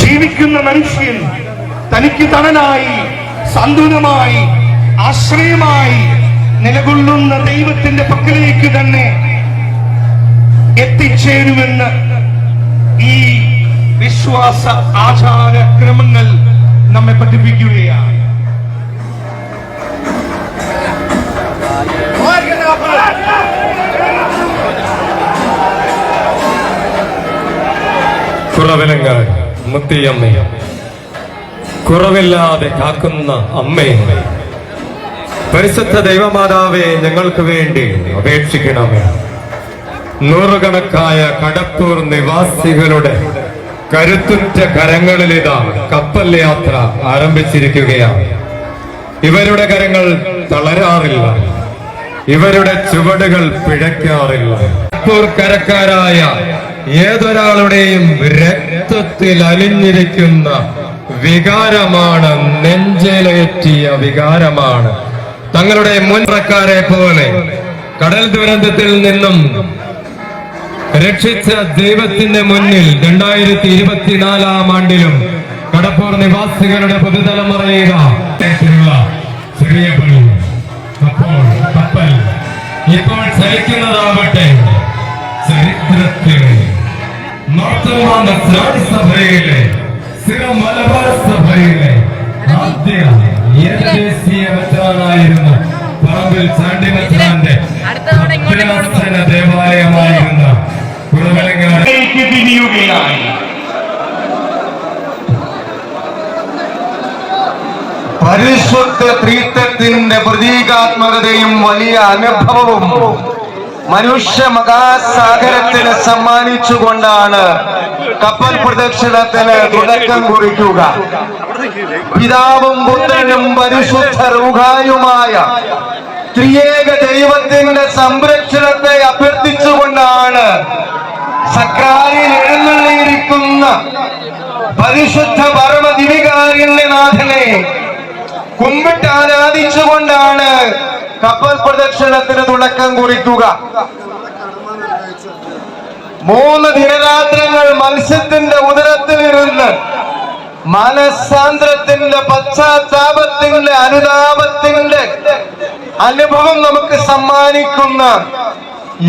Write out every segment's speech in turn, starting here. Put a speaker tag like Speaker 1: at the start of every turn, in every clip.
Speaker 1: ജീവിക്കുന്ന മനുഷ്യൻ തനിക്ക് തണലായി സന്തുലമായി ആശ്രയമായി നിലകൊള്ളുന്ന ദൈവത്തിന്റെ പക്കലേക്ക് തന്നെ എത്തിച്ചേരുമെന്ന് ഈ വിശ്വാസ ആചാരക്രമങ്ങൾ നമ്മെ പഠിപ്പിക്കുകയാണ്.
Speaker 2: കുറവിലങ്ങാൻ മുത്തിയമ്മ. കുറവില്ലാതെ കാക്കുന്ന അമ്മേ. പരിശുദ്ധ ദൈവമാതാവെ ഞങ്ങൾക്ക് വേണ്ടി അപേക്ഷിക്കണമേ. നൂറുകണക്കായ കടത്തൂർ നിവാസികളുടെ കരുത്തുറ്റ കരങ്ങളിലിതാ കപ്പൽ യാത്ര ആരംഭിച്ചിരിക്കുകയാണ്. ഇവരുടെ കരങ്ങൾ തളരാറില്ല. ഇവരുടെ ചുവടുകൾ പിഴയ്ക്കാറില്ല. കടത്തൂർ കരക്കാരായ ഏതൊരാളുടെയും രക്തത്തിൽ അലിഞ്ഞിരിക്കുന്ന വികാരമാണ് നെഞ്ചിലേറ്റിയ വികാരമാണ്. തങ്ങളുടെ മുൻപ്രക്കാരെ പോലെ കടൽ ദുരന്തത്തിൽ നിന്നും രക്ഷിച്ച ദൈവത്തിന്റെ മുന്നിൽ രണ്ടായിരത്തി ഇരുപത്തിനാലാം ആണ്ടിലും കടപ്പൂർ നിവാസികളുടെ കപ്പൽ ഇപ്പോൾ ചലിക്കുന്നതാവട്ടെ. ചരിത്രത്തിലെ മാർത്തോമാന സഭയിലെ മലബാർ സഭയിലെ ആദ്യ പറമ്പിൽ ചാണ്ടി. ഭദ്രാസന ദേവാലയമായിരുന്ന കുറവലങ്ങാട്
Speaker 1: തിരിയുകയായി
Speaker 3: പരിശുദ്ധ ത്രീത്വത്തിന്റെ പ്രതീകാത്മകതയും വലിയ അനുഭവവും മനുഷ്യ മഹാസാഗരത്തിന് സമ്മാനിച്ചുകൊണ്ടാണ് കപ്പൽ പ്രദക്ഷിണത്തിന് തുടക്കം കുറിക്കുക. പിതാവും പുത്രനും പരിശുദ്ധ റൂഹായുമായ ത്രിയേക ദൈവത്തിന്റെ സംരക്ഷണത്തെ അഭ്യർത്ഥിച്ചുകൊണ്ടാണ് സക്രാരിൽ എഴുന്നള്ളിയിരിക്കുന്ന പരിശുദ്ധ പരമദിവികാരണ്യനാഥനെ കുമ്പിട്ട് ആരാധിച്ചുകൊണ്ടാണ് കപ്പൽ പ്രദക്ഷിണത്തിന് തുടക്കം കുറിക്കുക. മൂന്ന് ദിനരാത്രങ്ങൾ മത്സ്യത്തിന്റെ ഉദരത്തിലിരുന്ന് മനസാന്ദ്രത്തിന്റെ പശ്ചാത്താപത്തിന്റെ അനുതാപത്തിന്റെ അനുഭവം നമുക്ക് സമ്മാനിക്കുന്ന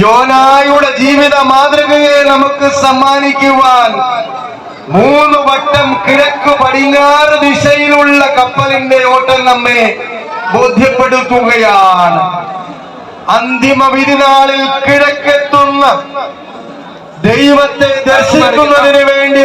Speaker 3: യോനായുടെ ജീവിത മാതൃകയെ നമുക്ക് സമ്മാനിക്കുവാൻ മൂന്ന് വട്ടം കിഴക്ക് പടിഞ്ഞാറ് ദിശയിലുള്ള കപ്പലിന്റെ ഓട്ടം നമ്മെ ബോധ്യപ്പെടുത്തുകയാണ്. അന്തിമ വിധിനാളിൽ കിഴക്കെത്തുന്ന ദൈവത്തെ ദർശിക്കുന്നതിന് വേണ്ടി